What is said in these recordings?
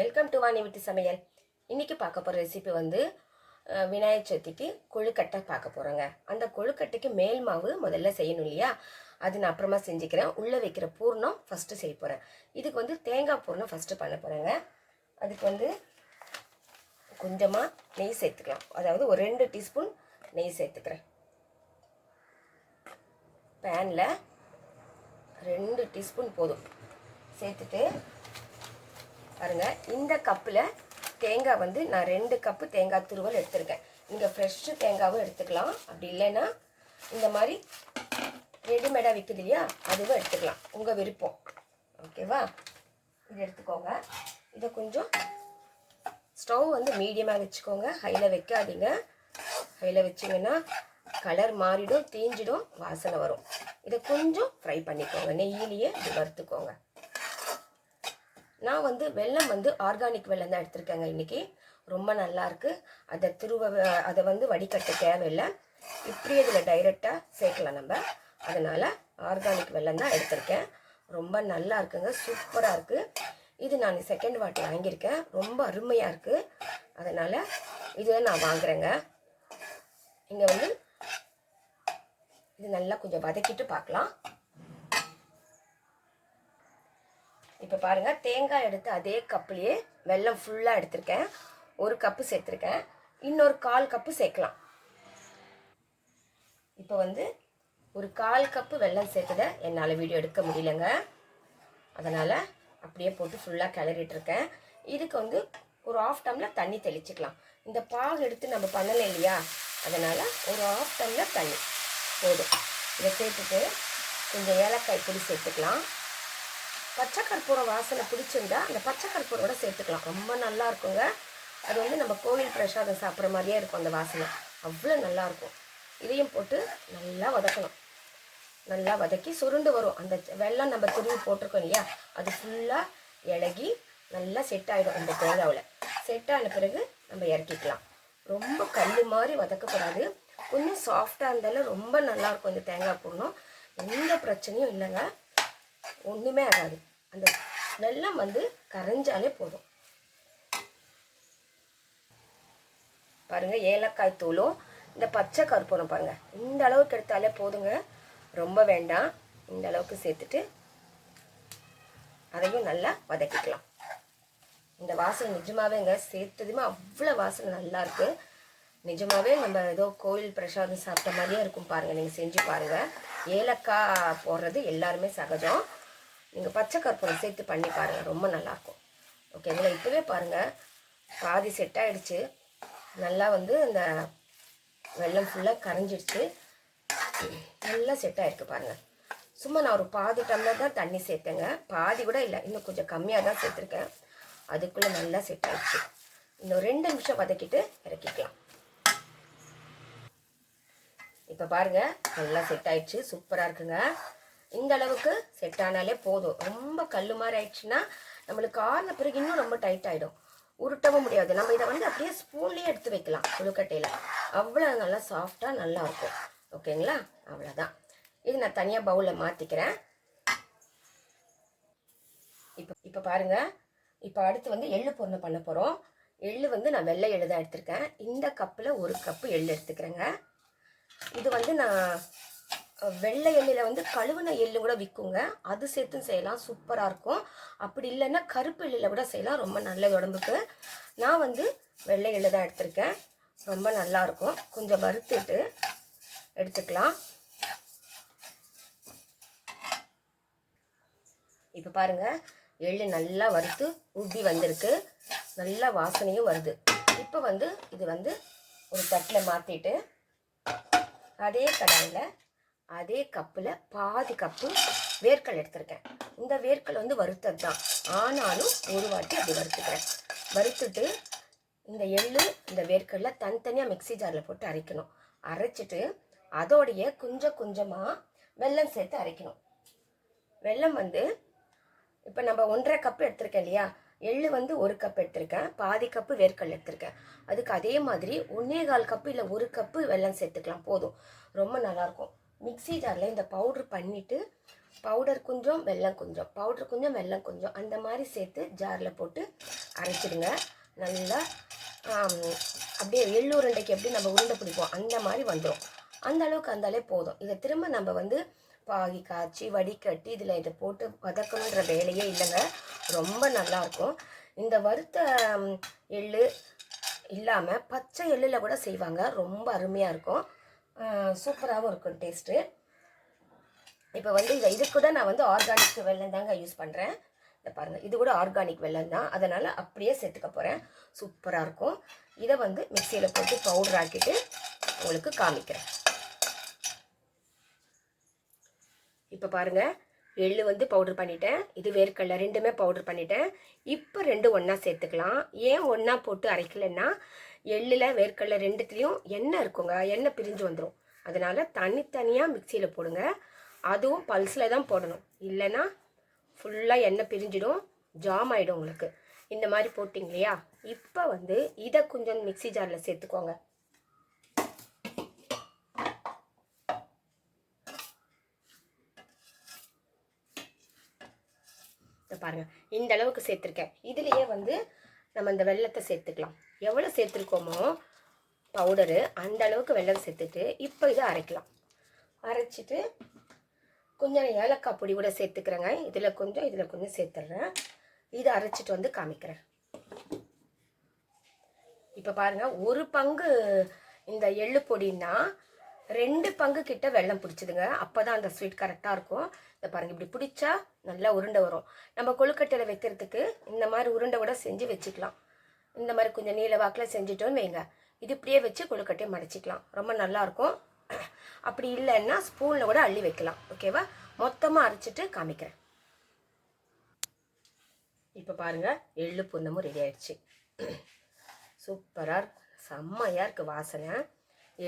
Welcome to Vani வீட்டு சமையல். இன்னைக்கு பார்க்க போகிற ரெசிபி வந்து விநாயகர் சதுர்த்திக்கு கொழுக்கட்டை பார்க்க போகிறோங்க அந்த கொழுக்கட்டைக்கு மேல் மாவு முதல்ல செய்யணும் இல்லையா? அது நான் அப்புறமா செஞ்சுக்கிறேன். உள்ளே வைக்கிற பூர்ணம் ஃபஸ்ட்டு செய்ய போகிறேன் இதுக்கு வந்து தேங்காய் பூர்ணம் ஃபஸ்ட்டு பண்ண போகிறேங்க அதுக்கு வந்து கொஞ்சமாக நெய் சேர்த்துக்கலாம். அதாவது ஒரு ரெண்டு டீஸ்பூன் நெய் சேர்த்துக்கிறேன். பேனில் ரெண்டு டீஸ்பூன் போதும். சேர்த்துட்டு பாருங்க இந்த கப்பில் தேங்காய் வந்து நான் ரெண்டு கப்பு தேங்காய் துருவல் எடுத்திருக்கேன். நீங்கள் ஃப்ரெஷ்ஷு தேங்காவும் எடுத்துக்கலாம். அப்படி இல்லைன்னா இந்த மாதிரி ரெடிமேடாக விற்குது இல்லையா அதுவும் எடுத்துக்கலாம். உங்கள் விருப்பம். ஓகேவா இது எடுத்துக்கோங்க. இதை கொஞ்சம் ஸ்டவ் வந்து மீடியமாக வச்சுக்கோங்க. ஹையில் வைக்காதீங்க. ஹையில் வச்சிங்கன்னா கலர் மாறிடும் தீஞ்சிடும் வாசனை வரும். இதை கொஞ்சம் ஃப்ரை பண்ணிக்கோங்க. நெய்யிலேயே வறுத்துக்கோங்க. நான் வந்து வெல்லம் வந்து ஆர்கானிக் வெல்லம் தான் எடுத்திருக்கேங்க இன்னைக்கு. ரொம்ப நல்லாயிருக்கு அதை திருவ அதை வந்து வடிகட்ட தேவையில்லை. இப்படி இதில் டைரெக்டாக சேர்க்கலாம் நம்ம. அதனால் ஆர்கானிக் வெல்லம் தான் எடுத்திருக்கேன். ரொம்ப நல்லா இருக்குங்க. சூப்பராக இருக்குது இது நான் செகண்ட் வாட்டி வாங்கியிருக்கேன். ரொம்ப அருமையாக இருக்குது அதனால் இதை நான் வாங்குறேங்க. இங்கே வந்து இது நல்லா கொஞ்சம் வதக்கிட்டு பார்க்கலாம். இப்போ பாருங்கள் தேங்காய் எடுத்து அதே கப்புலேயே வெல்லம் ஃபுல்லாக எடுத்திருக்கேன். ஒரு கப்பு சேர்த்துருக்கேன். இன்னொரு கால் கப்பு சேர்க்கலாம். இப்போ வந்து ஒரு கால் கப்பு வெல்லம் சேர்த்ததை என்னால் வீடியோ எடுக்க முடியலங்க. அதனால் அப்படியே போட்டு ஃபுல்லாக கிளறிட்டு இருக்கேன் இதுக்கு வந்து ஒரு ஆஃப் டம்ளர் தண்ணி தெளிச்சுக்கலாம். இந்த பாகு எடுத்து நம்ம பண்ணலை இல்லையா? அதனால் ஒரு ஆஃப் டம்ளர் தண்ணி. போதும். இதை சேர்த்துட்டு கொஞ்சம் ஏலக்காய் பொடி சேர்த்துக்கலாம். பச்சை கற்பூரம் வாசனை பிடிச்சிருந்தா அந்த பச்சை கற்பூரோட சேர்த்துக்கலாம். ரொம்ப நல்லா இருக்குங்க அது வந்து நம்ம கோவில் பிரசாதம் சாப்பிட்ற மாதிரியே இருக்கும் அந்த வாசனை. அவ்வளோ நல்லா இருக்கும் இதையும் போட்டு நல்லா வதக்கணும். நல்லா வதக்கி சுருண்டு வரும். அந்த வெள்ளம் நம்ம துருவி போட்டிருக்கோம் இல்லையா? அது ஃபுல்லாக இலகி நல்லா செட் ஆகிடும் அந்த தேங்காவில். செட் ஆன பிறகு நம்ம இறக்கிக்கலாம். ரொம்ப கல் மாதிரி வதக்கக்கூடாது கொஞ்சம் சாஃப்டாக இருந்தாலும் ரொம்ப நல்லாயிருக்கும் இந்த தேங்காய் போடணும் எந்த பிரச்சனையும் இல்லைங்க. ஒன்றுமே ஆகாது. அந்த நல்லா வந்து கரைஞ்சாலே போதும். பாருங்க ஏலக்காய் தூளும் இந்த பச்சை கற்பூரம் பாருங்க. இந்த அளவுக்கு எடுத்தாலே போதுங்க. ரொம்ப வேண்டாம். இந்த அளவுக்கு சேர்த்துட்டு அதையும் நல்லா வதக்கிக்கலாம். இந்த வாசனை நிஜமாவேங்க சேர்த்ததுமே அவ்வளோ வாசனை நல்லா இருக்கு. நிஜமாவே நம்ம ஏதோ கோயில் பிரசாதம் சாப்பிட்ட மாதிரியே இருக்கும் பாருங்க. நீங்கள் செஞ்சு பாருங்க. ஏலக்காய் போடுறது எல்லாருமே சகஜம். நீங்கள் பச்சை கற்பூரம் சேர்த்து பண்ணி பாருங்கள் ரொம்ப நல்லாயிருக்கும். ஓகேங்களா இப்போவே பாருங்கள் பாதி செட் ஆகிடுச்சு நல்லா வந்து இந்த வெள்ளம் ஃபுல்லாக கரைஞ்சிடுச்சு. நல்லா செட் ஆகிருக்கு பாருங்கள் சும்மா நான் ஒரு பாதி டம்ளர் தான் தண்ணி சேர்த்தேங்க. பாதி கூட இல்லை இன்னும் கொஞ்சம் கம்மியாக தான் சேர்த்துருக்கேன். அதுக்குள்ளே நல்லா செட் ஆகிடுச்சு இன்னும் ரெண்டு நிமிஷம் வதக்கிட்டு இறக்கிக்கலாம். இப்போ பாருங்கள் நல்லா செட் ஆயிடுச்சு. சூப்பராக இருக்குங்க. இந்த அளவுக்கு செட் ஆனாலே போதும். ரொம்ப கல் மாதிரி ஆயிடுச்சுன்னா நம்மளுக்கு ஆறின பிறகு இன்னும் ரொம்ப டைட் ஆகிடும் உருட்டவும் முடியாது. நம்ம இதை வந்து அப்படியே ஸ்பூன்லேயே எடுத்து வைக்கலாம் கொழுக்கட்டையில் அவ்வளோ நல்லா சாஃப்டாக நல்லா இருக்கும். ஓகேங்களா அவ்வளோதான் இது நான் தனியாக பவுலில் மாற்றிக்கிறேன் இப்போ இப்போ பாருங்க. இப்போ அடுத்து வந்து எள்ளு பொருணை பண்ண போகிறோம் எள்ளு வந்து நான் வெள்ளை எள்ளு தான் எடுத்திருக்கேன். இந்த கப்பில் ஒரு கப்பு எள்ளு எடுத்துக்கிறேங்க. இது வந்து நான் வெள்ளை எள்ளில் வந்து கழுவுன எள்ளு கூட விற்குங்க அது சேர்த்தும் செய்யலாம். சூப்பராக இருக்கும். அப்படி இல்லைன்னா கருப்பு எள்ளில் கூட செய்யலாம். ரொம்ப நல்லது உடம்புக்கு. நான் வந்து வெள்ளை எள்ளு தான் எடுத்திருக்கேன். ரொம்ப நல்லாயிருக்கும் கொஞ்சம் வறுத்துட்டு எடுத்துக்கலாம். இப்போ பாருங்கள் எள்ளு நல்லா வறுத்து உப்பி வந்திருக்கு. நல்லா வாசனையும் வருது. இப்போ வந்து இது வந்து ஒரு தட்டில் மாற்றிட்டு அதே கடாயில் அதே கப்பில் பாதி கப்பு வேர்க்கல் எடுத்திருக்கேன். இந்த வேர்க்கல் வந்து வறுத்தது தான் ஆனாலும் ஒரு வாட்டி அப்படி வறுத்துக்கிறேன். வறுத்துட்டு இந்த எள்ளு இந்த வேர்க்கல்ல தனித்தனியாக மிக்ஸி ஜாரில் போட்டு அரைக்கணும். அரைச்சிட்டு அதோடைய கொஞ்சம் கொஞ்சமாக வெல்லம் சேர்த்து அரைக்கணும். வெல்லம் வந்து இப்போ நம்ம ஒன்றரை கப் எடுத்திருக்கேன் இல்லையா? எள்ளு வந்து ஒரு கப் எடுத்திருக்கேன். பாதி கப்பு வேர்க்கடலை எடுத்திருக்கேன். அதுக்கு அதே மாதிரி ஒன்றே கால் கப்பு இல்லை ஒரு கப்பு வெல்லம் சேர்த்துக்கலாம். போதும். ரொம்ப நல்லாயிருக்கும் மிக்ஸி ஜாரில் இந்த பவுட்ரு பண்ணிவிட்டு பவுடர் கொஞ்சம் வெல்லம் கொஞ்சம் பவுடர் கொஞ்சம் வெல்லம் கொஞ்சம் அந்த மாதிரி சேர்த்து ஜாரில் போட்டு அரைச்சிடுங்க. நல்லா அப்படியே எள்ளு உருண்டைக்கு எப்படி நம்ம உருண்டை பிடிப்போம் அந்த மாதிரி வந்துடும் அந்த அளவுக்கு அந்தாலே போதும். இதை திரும்ப நம்ம வந்து பாகி காய்ச்சி வடிகட்டி இதில் இதை போட்டு வதக்கணுன்ற வேலையே இல்லைங்க. ரொம்ப நல்லாயிருக்கும். இந்த வறுத்த எள்ளு இல்லாமல் பச்சை எள்ளில் கூட செய்வாங்க. ரொம்ப அருமையாக இருக்கும். சூப்பராகவும் இருக்கும் டேஸ்ட்டு. இப்போ வந்து இதை இது கூட நான் வந்து ஆர்கானிக் வெள்ளம் தாங்க யூஸ் பண்ணுறேன் இதை பாருங்கள் இது கூட ஆர்கானிக் வெல்லம் தான். அதனால் அப்படியே சேர்த்துக்க போகிறேன் சூப்பராக இருக்கும். இதை வந்து மிக்சியில் போட்டு பவுடர் ஆக்கிட்டு உங்களுக்கு காமிக்கிறேன். இப்போ பாருங்கள் எள்ளு வந்து பவுடர் பண்ணிட்டேன். இது வேர்க்கடலை ரெண்டுமே பவுடர் பண்ணிட்டேன். இப்போ ரெண்டு ஒன்றா சேர்த்துக்கலாம். ஏன் ஒன்றா போட்டு அரைக்கலைன்னா எள்ளில் வேர்க்கடலை ரெண்டுத்துலேயும் எண்ணெய் இருக்குங்க. எண்ணெய் பிரிஞ்சு வந்துடும் அதனால் தனித்தனியாக மிக்சியில் போடுங்க. அதுவும் பல்ஸில் தான் போடணும். இல்லைன்னா ஃபுல்லாக எண்ணெய் பிரிஞ்சிடும். ஜாம் ஆகிடும் உங்களுக்கு. இந்த மாதிரி போட்டிங்க இல்லையா? இப்போ வந்து இதை கொஞ்சம் மிக்ஸி ஜாரில் சேர்த்துக்கோங்க. இதை பாருங்கள் இந்த அளவுக்கு சேர்த்துருக்கேன். இதுலேயே வந்து நம்ம இந்த வெள்ளத்தை சேர்த்துக்கலாம். எவ்வளோ சேர்த்துருக்கோமோ பவுடரு அந்த அளவுக்கு வெள்ளம் சேர்த்துட்டு இப்போ இதை அரைக்கலாம். அரைச்சிட்டு கொஞ்சம் ஏலக்காய் பொடி கூட சேர்த்துக்கிறேங்க. இதில் கொஞ்சம் இதில் கொஞ்சம் சேர்த்துட்றேன் இதை அரைச்சிட்டு வந்து காமிக்கிறேன். இப்போ பாருங்கள் ஒரு பங்கு இந்த எள்ளு பொடின்னா ரெண்டு பங்கு கிட்ட வெள்ளம் பிடிச்சிதுங்க. அப்போ தான் அந்த ஸ்வீட் கரெக்டாக இருக்கும். இந்த பாருங்க இப்படி பிடிச்சா நல்லா உருண்டை வரும். நம்ம கொழுக்கட்டையில் வைக்கிறதுக்கு இந்த மாதிரி உருண்டை கூட செஞ்சு வச்சுக்கலாம். இந்த மாதிரி கொஞ்சம் நீல வாக்கில் செஞ்சுட்டோன்னு வைங்க. இது இப்படியே வச்சு கொழுக்கட்டையை மடிச்சிக்கலாம். ரொம்ப நல்லாயிருக்கும் அப்படி இல்லைன்னா ஸ்பூனில் கூட அள்ளி வைக்கலாம். ஓகேவா மொத்தமாக அரைச்சிட்டு காமிக்கிறேன். இப்போ பாருங்கள் எள்ளு பூந்தமும் ரெடி ஆயிடுச்சு. சூப்பராக இருக்கும் செம்மையாக இருக்குது வாசனை.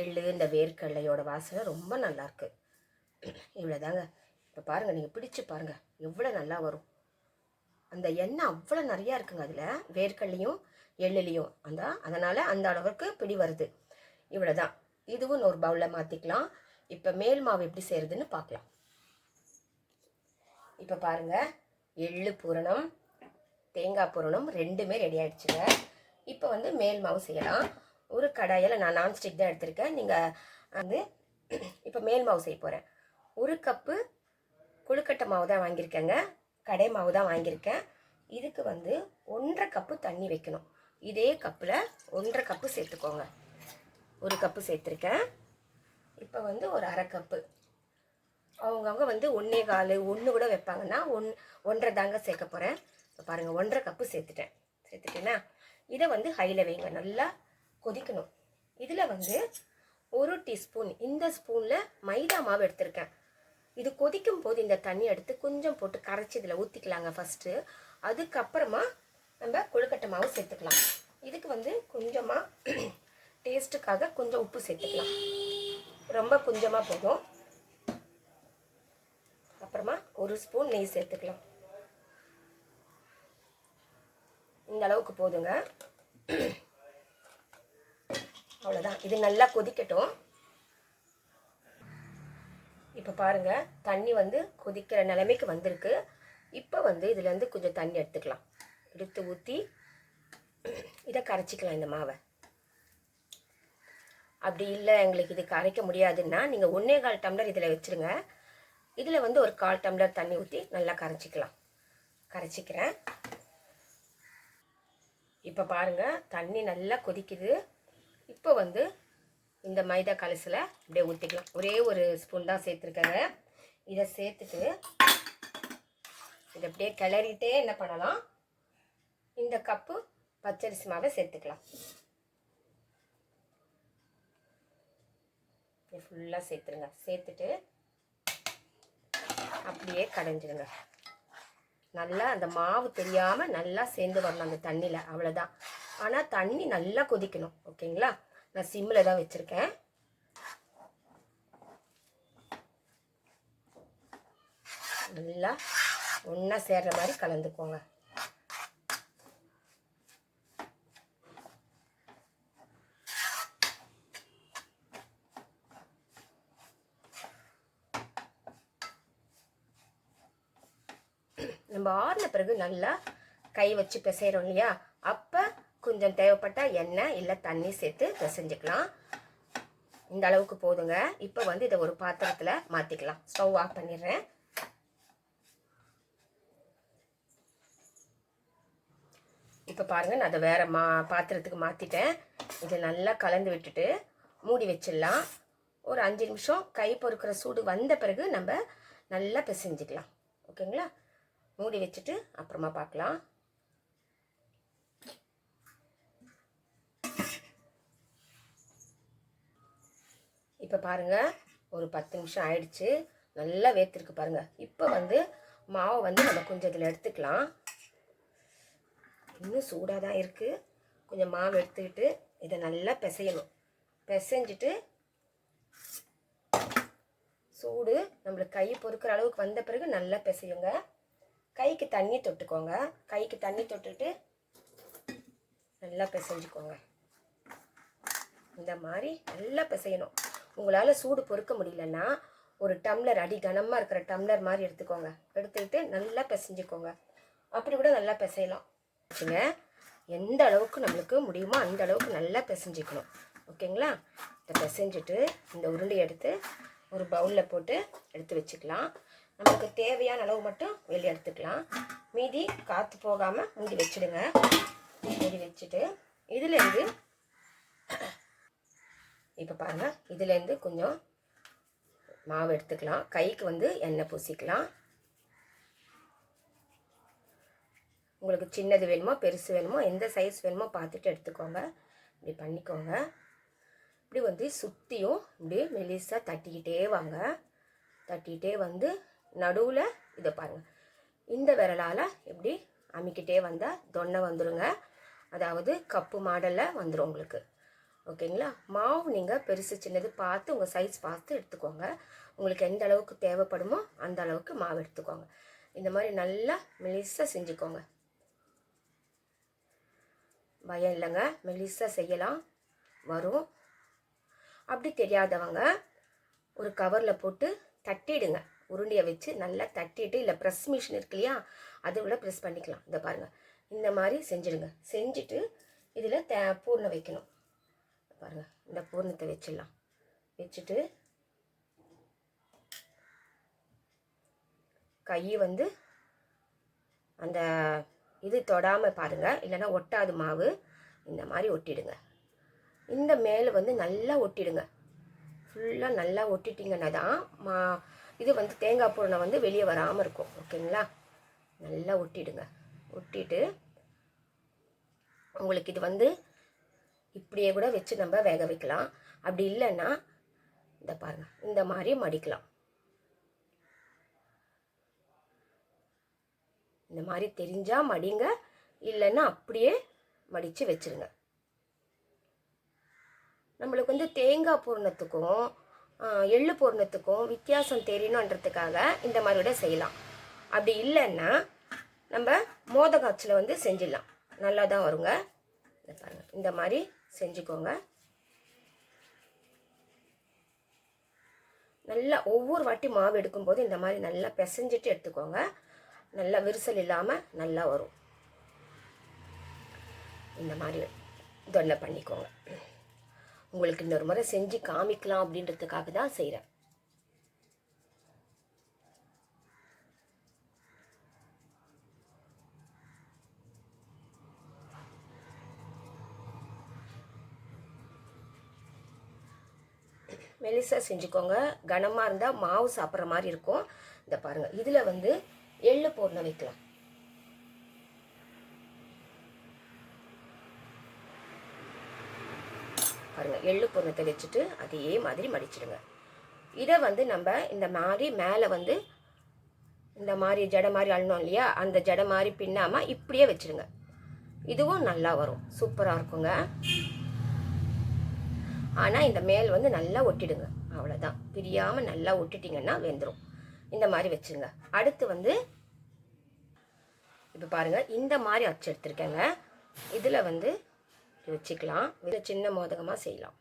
எள்ளு இந்த வேர்க்கடலையோட வாசனை ரொம்ப நல்லாயிருக்கு இவ்வளோதாங்க இப்போ பாருங்கள் நீங்கள் பிடிச்சு பாருங்கள் எவ்வளோ நல்லா வரும். அந்த எண்ணெய் அவ்வளோ நிறையா இருக்குங்க அதில். வேர்க்கடலையும் எள்ளுலையும் அந்த அதனால் அந்த அளவுக்கு பிடி வருது. இவ்வளோ தான் இதுவும் ஒரு பவுலில் மாற்றிக்கலாம் இப்போ மேல் மாவு எப்படி செய்கிறதுன்னு பார்க்கலாம் இப்போ பாருங்கள் எள்ளு பூரணம் தேங்காய் பூரணம் ரெண்டுமே ரெடி ஆகிடுச்சுங்க இப்போ வந்து மேல் மாவு செய்யலாம். ஒரு கடாயில் நான் நான்ஸ்டிக் தான் எடுத்திருக்கேன். நீங்கள் வந்து இப்போ மேல் மாவு செய்ய போகிறேன் ஒரு கப்பு கொழுக்கட்டை மாவு தான் வாங்கியிருக்கேங்க. கடை மாவு தான் வாங்கியிருக்கேன். இதுக்கு வந்து ஒன்றரை கப்பு தண்ணி வைக்கணும். இதே கப்பில் ஒன்றரை கப்பு சேர்த்துக்கோங்க. ஒரு கப்பு சேர்த்துருக்கேன். இப்போ வந்து ஒரு அரை கப்பு. அவங்கவுங்க வந்து ஒன்றே கால் ஒன்று கூட வைப்பாங்கன்னா ஒன் ஒன்றரை தாங்க சேர்க்க போகிறேன் இப்போ பாருங்கள் ஒன்றரை கப்பு சேர்த்துட்டேன். சேர்த்துட்டேன்னா இதை வந்து ஹையில் வைங்க. நல்லா கொதிக்கணும். இதில் வந்து ஒரு டீஸ்பூன் இந்த ஸ்பூனில் மைதா மாவு எடுத்திருக்கேன். இது கொதிக்கும் போது இந்த தண்ணி எடுத்து கொஞ்சம் போட்டு கரைச்சி இதில் ஊற்றிக்கலாங்க ஃபஸ்ட்டு அதுக்கப்புறமா நம்ம கொழுக்கட்டை மாவு சேர்த்துக்கலாம். இதுக்கு வந்து கொஞ்சமாக டேஸ்ட்டுக்காக கொஞ்சம் உப்பு சேர்த்துக்கலாம். ரொம்ப கொஞ்சமாக போதும். அப்புறமா ஒரு ஸ்பூன் நெய் சேர்த்துக்கலாம். இந்த அளவுக்கு போதுங்க. அவ்வளோதான் இது நல்லா கொதிக்கட்டும். இப்போ பாருங்கள் தண்ணி வந்து கொதிக்கிற நிலைமைக்கு வந்திருக்கு. இப்போ வந்து இதுலேருந்து கொஞ்சம் தண்ணி எடுத்துக்கலாம். எடுத்து ஊற்றி இதை கரைச்சிக்கலாம் இந்த மாவை. அப்படி இல்லை எங்களுக்கு இது கரைக்க முடியாதுன்னா நீங்கள் ஒன்றே கால் டம்ளர் இதில் வச்சுருங்க. இதில் வந்து ஒரு கால் டம்ளர் தண்ணி ஊற்றி நல்லா கரைச்சிக்கலாம். கரைச்சிக்கிறேன். இப்போ பாருங்கள் தண்ணி நல்லா கொதிக்குது. இப்போ வந்து இந்த மைதா கலசில் அப்படியே ஊற்றிக்கலாம் ஒரே ஒரு ஸ்பூன் தான் சேர்த்துருக்காங்க. இதை சேர்த்துட்டு இதை அப்படியே கிளறிட்டே என்ன பண்ணலாம்? இந்த கப்பு பச்சரிசி மாவை சேர்த்துக்கலாம். ஃபுல்லாக சேர்த்துருங்க. சேர்த்துட்டு அப்படியே கடைஞ்சிருங்க. நல்லா அந்த மாவு தெரியாமல் நல்லா சேர்ந்து வரணும் அந்த தண்ணியில். அவ்வளோதான் ஆனால் தண்ணி நல்லா கொதிக்கணும் ஓகேங்களா? நான் சிம்மில் தான் வச்சுருக்கேன். நல்லா ஒன்றா சேர்ற மாதிரி கலந்துக்கோங்க. நம்ம ஆறின பிறகு நல்லா கை வச்சு பிசைகிறோம் இல்லையா? கொஞ்சம் தேவைப்பட்டால் எண்ணெய் இல்லை தண்ணி சேர்த்து பிசைஞ்சுக்கலாம் இந்த அளவுக்கு போதுங்க. இப்போ வந்து இதை ஒரு பாத்திரத்தில் மாற்றிக்கலாம் ஸ்டவ் ஆஃப் பண்ணிடுறேன். இப்போ பாருங்கள் நான் அதை வேறு மா பாத்திரத்துக்கு மாற்றிட்டேன் இதை நல்லா கலந்து விட்டுட்டு மூடி வச்சிடலாம். ஒரு அஞ்சு நிமிஷம் கை பொறுக்கிற சூடு வந்த பிறகு நம்ம நல்லா பிசைஞ்சிக்கலாம். ஓகேங்களா? மூடி வச்சுட்டு அப்புறமா பார்க்கலாம். இப்போ பாருங்கள் ஒரு பத்து நிமிஷம் ஆயிடுச்சு. நல்லா வேர்த்திருக்கு பாருங்கள் இப்போ வந்து மாவை வந்து நம்ம கொஞ்சம் இதில் எடுத்துக்கலாம். இன்னும் சூடாக தான் இருக்குது கொஞ்சம் மாவு எடுத்துக்கிட்டு இதை நல்லா பிசையணும். பிசைஞ்சிட்டு சூடு நம்மளுக்கு கை பொறுக்கிற அளவுக்கு வந்த பிறகு நல்லா பிசையுங்க. கைக்கு தண்ணி தொட்டுக்கோங்க. கைக்கு தண்ணி தொட்டுட்டு நல்லா பிசைஞ்சுக்கோங்க. இந்த மாதிரி நல்லா பிசையணும். உங்களால் சூடு பொறுக்க முடியலன்னா ஒரு டம்ளர் அடி கனமாக இருக்கிற டம்ளர் மாதிரி எடுத்துக்கோங்க. எடுத்துக்கிட்டு நல்லா பிசைஞ்சுக்கோங்க. அப்படி கூட நல்லா பிசையலாம். வச்சுங்க எந்த அளவுக்கு நம்மளுக்கு முடியுமோ அந்த அளவுக்கு நல்லா பிசைஞ்சிக்கணும். ஓகேங்களா? இதை பிசைஞ்சிட்டு இந்த உருண்டை எடுத்து ஒரு பவுலில் போட்டு எடுத்து வச்சுக்கலாம். நமக்கு தேவையான அளவு மட்டும் வெளியே எடுத்துக்கலாம். மீதி காற்று போகாமல் மூடி வச்சுடுங்க. மூடி வச்சுட்டு இதுலேருந்து இப்போ பாருங்கள் இதுலேருந்து கொஞ்சம் மாவு எடுத்துக்கலாம். கைக்கு வந்து எண்ணெய் பூசிக்கலாம். உங்களுக்கு சின்னது வேணுமோ பெருசு வேணுமோ எந்த சைஸ் வேணுமோ பார்த்துட்டு எடுத்துக்கோங்க. இப்படி பண்ணிக்கோங்க. இப்படி வந்து சுற்றியும் இப்படி மெலிசாக தட்டிக்கிட்டே வாங்க. தட்டிக்கிட்டே வந்து நடுவில் இதை பாருங்கள் இந்த விரலால் இப்படி அமைக்கிட்டே வந்தால் தொன்னை வந்துடுங்க அதாவது கப்பு மாடலில் வந்துடும் உங்களுக்கு. ஓகேங்களா? மாவு நீங்கள் பெருசு சின்னது பார்த்து உங்கள் சைஸ் பார்த்து எடுத்துக்கோங்க. உங்களுக்கு எந்த அளவுக்கு தேவைப்படுமோ அந்த அளவுக்கு மாவு எடுத்துக்கோங்க. இந்த மாதிரி நல்லா மெலிசாக செஞ்சுக்கோங்க. பயம் இல்லைங்க. மெலிசாக செய்யலாம். வரும். அப்படி தெரியாதவங்க ஒரு கவரில் போட்டு தட்டிடுங்க. உருண்டையை வச்சு நல்லா தட்டிட்டு இல்லை ப்ரெஸ் மிஷின் இருக்கு இல்லையா? அதை விட ப்ரெஸ் பண்ணிக்கலாம். இதை பாருங்கள் இந்த மாதிரி செஞ்சுடுங்க. செஞ்சுட்டு இதில் தே பூர்ணை வைக்கணும். பாருங்கள் இந்த பூர்ணத்தை வச்சிடலாம். வச்சுட்டு கை வந்து அந்த இது தொடாமல் பாருங்கள் இல்லைன்னா ஒட்டாது மாவு. இந்த மாதிரி ஒட்டிடுங்க. இந்த மேலே வந்து நல்லா ஒட்டிடுங்க. ஃபுல்லாக நல்லா ஒட்டிட்டிங்கன்னா தான் மா இது வந்து தேங்காய் பூரணை வந்து வெளியே வராமல் இருக்கும். ஓகேங்களா? நல்லா ஒட்டிடுங்க. ஒட்டிட்டு உங்களுக்கு இது வந்து இப்படியே கூட வச்சு நம்ம வேக வைக்கலாம். அப்படி இல்லைன்னா இந்த பாருங்க இந்த மாதிரி மடிக்கலாம். இந்த மாதிரி தெரிஞ்சால் மடிங்க இல்லைன்னா அப்படியே மடித்து வச்சுருங்க. நம்மளுக்கு வந்து தேங்காய் பூர்ணத்துக்கும் எள்ளு பூர்ணத்துக்கும் வித்தியாசம் தெரியணுன்றதுக்காக இந்த மாதிரி கூட செய்யலாம். அப்படி இல்லைன்னா நம்ம மோதகாச்சில் வந்து செஞ்சிடலாம். நல்லா தான் வருங்க. இந்த இந்த மாதிரி செஞ்சுக்கோங்க. நல்லா ஒவ்வொரு வாட்டி மாவு எடுக்கும்போது இந்த மாதிரி நல்லா பிசைஞ்சிட்டு எடுத்துக்கோங்க. நல்லா விரிசல் இல்லாமல் நல்லா வரும். இந்த மாதிரி தொன்னை பண்ணிக்கோங்க. உங்களுக்கு இன்னொரு முறை செஞ்சு காமிக்கலாம் அப்படின்றதுக்காக தான் செய்கிறேன் மெலிசாக செஞ்சுக்கோங்க. கனமாக இருந்தால் மாவு சாப்பிட்ற மாதிரி இருக்கும். இந்த பாருங்கள் இதில் வந்து எள்ளு பூர்ணம் வைக்கலாம். பாருங்கள் எள்ளு பொருணத்தை வச்சுட்டு அதே மாதிரி மடிச்சிடுங்க. இதை வந்து நம்ம இந்த மாதிரி மேலே வந்து இந்த மாதிரி ஜடை மாதிரி அழுனோம் இல்லையா? அந்த ஜடை மாதிரி பின்னாமல் இப்படியே வச்சிடுங்க இதுவும் நல்லா வரும். சூப்பராக இருக்குங்க. ஆனால் இந்த மேல் வந்து நல்லா ஒட்டிடுங்க. அவ்வளோதான் பிரியாமல் நல்லா ஒட்டிட்டிங்கன்னா வெந்துடும் இந்த மாதிரி வச்சுங்க அடுத்து வந்து இப்போ பாருங்கள் இந்த மாதிரி அச்சு எடுத்துருக்கேங்க. இதில் வந்து வச்சுக்கலாம். இதில் சின்ன மோதகமாக செய்யலாம்.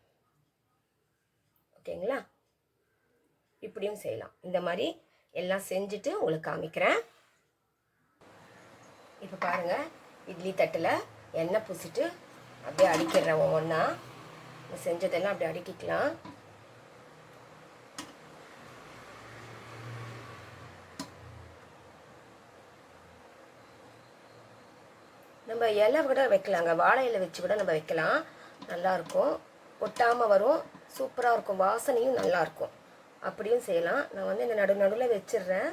ஓகேங்களா? இப்படியும் செய்யலாம். இந்த மாதிரி எல்லாம் செஞ்சுட்டு உங்களுக்கு காமிக்கிறேன். இப்போ பாருங்கள் இட்லி தட்டில் எண்ணெய் பூசிட்டு அப்படியே அடிக்கிறேன் ஒவ்வொன்றா செஞ்சதெல்லாம் அப்படியே அடுக்கிக்கலாம். நம்ம இலை கூட வைக்கலாங்க. வாழை இலை வச்சு கூட நம்ம வைக்கலாம். நல்லாயிருக்கும் ஒட்டாமல் வரும். சூப்பராக இருக்கும். வாசனையும் நல்லாயிருக்கும் அப்படியும் செய்யலாம். நான் வந்து இந்த நடு நடுவில் வச்சிடுறேன்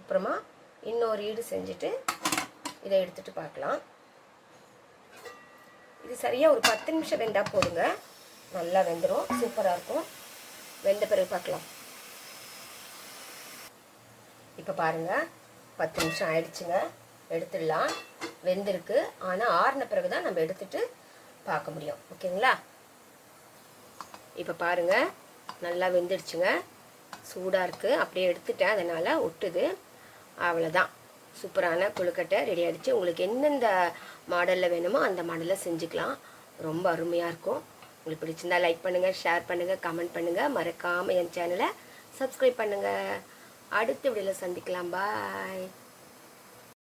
அப்புறமா இன்னொரு ஈடு செஞ்சுட்டு இதை எடுத்துட்டு பார்க்கலாம். இது சரியாக ஒரு பத்து நிமிஷம் வெந்தால் போடுங்க. நல்லா வெந்துடும் சூப்பராக இருக்கும். வெந்த பிறகு பார்க்கலாம். இப்போ பாருங்கள் பத்து நிமிஷம் ஆயிடுச்சுங்க. எடுத்துடலாம். வெந்திருக்கு. ஆனால் ஆறின பிறகு தான் நம்ம எடுத்துட்டு பார்க்க முடியும். ஓகேங்களா? இப்போ பாருங்கள் நல்லா வெந்துடுச்சுங்க. சூடாக இருக்குது அப்படியே எடுத்துட்டேன். அதனால் ஒட்டுது. அவ்வளோதான் சூப்பரான கொழுக்கட்டை ரெடி ஆகிடுச்சு உங்களுக்கு எந்தெந்த மாடலில் வேணுமோ அந்த மாடலில் செஞ்சுக்கலாம். ரொம்ப அருமையாக இருக்கும். உங்களுக்கு பிடிச்சிருந்தா லைக் பண்ணுங்கள் ஷேர் பண்ணுங்கள் கமெண்ட் பண்ணுங்கள் மறக்காமல் என் சேனலை சப்ஸ்கிரைப் பண்ணுங்கள் அடுத்த வீடியோவில் சந்திக்கலாம். பாய்